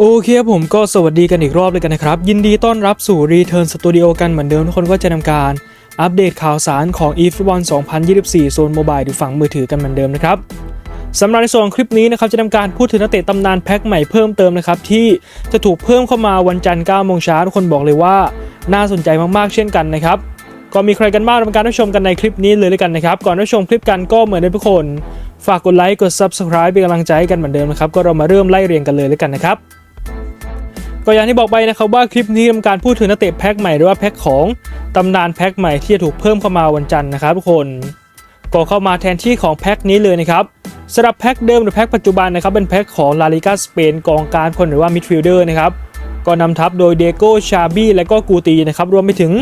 โอเคครับผมก็สวัสดีกันอีกรอบเลยกันนะครับ ยินดีต้อนรับสู่ Return Studio กันเหมือนเดิมทุกคนก็จะทำการ อัปเดตข่าวสารของ eFootball 2024 โซนโมบายหรือฝั่งมือถือกันเหมือนเดิมนะครับสำหรับในส่วนของคลิปนี้นะครับจะทำการพูดถึงนักเตะตำนานแพ็คใหม่เพิ่มเติมนะครับที่จะถูกเพิ่มเข้ามาวันจันทร์9โมงเช้าทุกคนบอกเลยว่าน่าสนใจมากๆเช่นกันนะครับก็มีใครกันบ้างทำการรับชมกันในคลิปนี้เลยเลยกันนะครับก่อนรับชมคลิปกันก็เหมือนเดิมทุกคน ฝากกดไลค์กด Subscribe เป็นกำลังใจให้กันเหมือนเดิมนะครับก็เรามาเริ่มไล่เรียงกันเลยเลยกันนะครับ ก็อย่างที่บอกไปนะครับว่าคลิปนี้ทำการพูดถึงนักเตะแพ็คใหม่หรือว่าแพ็คของตำนานแพ็คใหม่ที่จะถูกเพิ่มเข้ามาวันจันทร์นะครับทุกคนก็เข้ามาแทนที่ของแพ็คนี้เลยนะครับสำหรับแพ็คเดิมหรือแพ็คปัจจุบันนะครับเป็นแพ็คของลาลิกาสเปนกองกลารคนหรือว่ามิดฟิลเดอร์นะครับก็นำทัพโดยเดโก้ชาบี้และก็กูตีนะครับรวมไปถึง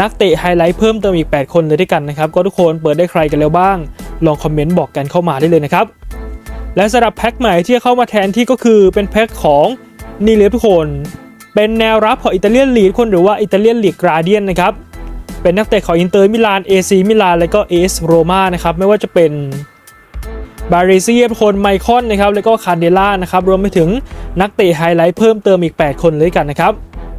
นักเตะไฮไลท์เพิ่มเติมอีก 8 คนเลยด้วยกันนะครับก็ทุกคนเปิดได้ใครกันแล้วบ้าง ลองคอมเมนต์บอกกันเข้ามาได้เลยนะครับและสำหรับแพ็คใหม่ที่จะเข้ามาแทนที่ก็คือเป็นแพ็คของ นี่เลยทุกคน เป็นแนวรับของอิตาเลียนลีดคนหรือว่าอิตาเลียนลีกกราเดียนนะครับเป็นนักเตะของอินเตอร์มิลานเอซีมิลานและก็เอสโรมานะครับไม่ว่าจะเป็นบาเรเซียคนไมคอนนะครับแล้วก็คานเดล่านะครับรวมไปถึงนักเตะไฮไลท์เพิ่มเติมอีก 8 คนเลยกันนะครับ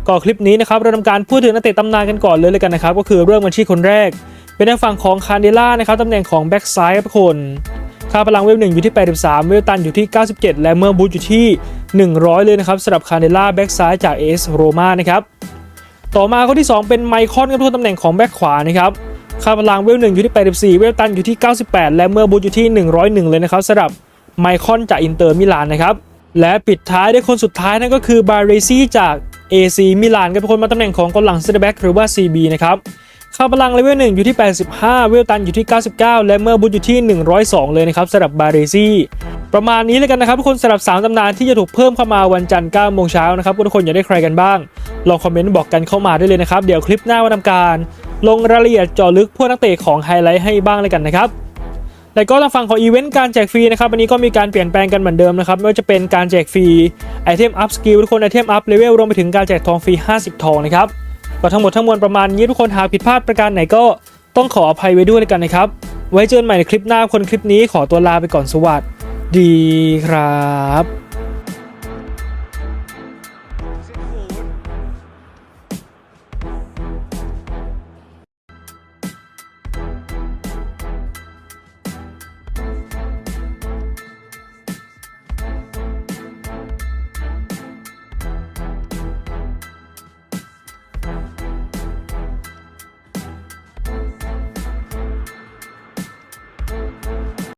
ก็คลิปนี้นะครับเราทำการพูดถึงนักเตะตำนานกันก่อนเลยเลยกันนะครับก็คือเริ่มกันที่คนแรก เป็นทางฝั่งของคานเดล่านะครับตำแหน่งของแบ็กซ้ายครับทุกคน ค่าพลังเวลหนึ่งอยู่ที่ 83 เวลตันอยู่ที่ 97 และเมื่อบูทอยู่ที่ 100 เลยนะครับสำหรับคาเนล่าแบ็กซ้ายจากเอสโรมานะครับต่อมาคนที่ 2 เป็นไมคอนกับทุกตำแหน่งของแบ็กขวานะครับค่าพลังเวลหนึ่งอยู่ที่ 84 เวลตันอยู่ที่ 98 และเมื่อบูทอยู่ที่ 101 เลยนะครับสำหรับไมคอนจากอินเตอร์มิลานนะครับและปิดท้ายด้วยคนสุดท้ายนั่นก็คือบาเรซี่จาก AC มิลานกับคนมาตำแหน่งของกองหลังเซนเตอร์แบ็กหรือว่า CB นะครับ ค่าพลังเลเวล1อยู่ที่ 85 เวลตันอยู่ที่ 99 และเมื่อบูทอยู่ที่ 102 เลยนะครับสำหรับบาเรซี่ประมาณนี้เลยกันนะครับทุกคนสำหรับ 3ตำนานที่จะถูกเพิ่มเข้ามาวันจันทร์9โมงเช้านะครับทุกคนอยากได้ใครกันบ้าง ลองคอมเมนต์บอกกันเข้ามาได้เลยนะครับ เดี๋ยวคลิปหน้ามาทำการ ลงรายละเอียดเจาะลึกพวกนักเตะของไฮไลท์ให้บ้างเลยกันนะครับและก็ทางฝั่งของอีเวนต์การแจกฟรีนะครับอันนี้ก็มีการเปลี่ยนแปลงกันเหมือนเดิมนะครับไม่ว่าจะเป็นการแจกฟรีไอเทมอัพสกิลทุกคนไอเทมอัพเลเวลรวมไปถึงการแจกทองฟรี 50 ทองนะครับ ก็ทั้งหมดทั้งมวลประมาณนี้ทุกคนหากผิดพลาดประการไหนก็ต้องขออภัยไว้ด้วยเลยกันนะครับ ไว้เจอกันใหม่ในคลิปหน้าคนคลิปนี้ขอตัวลาไปก่อนสวัสดีครับ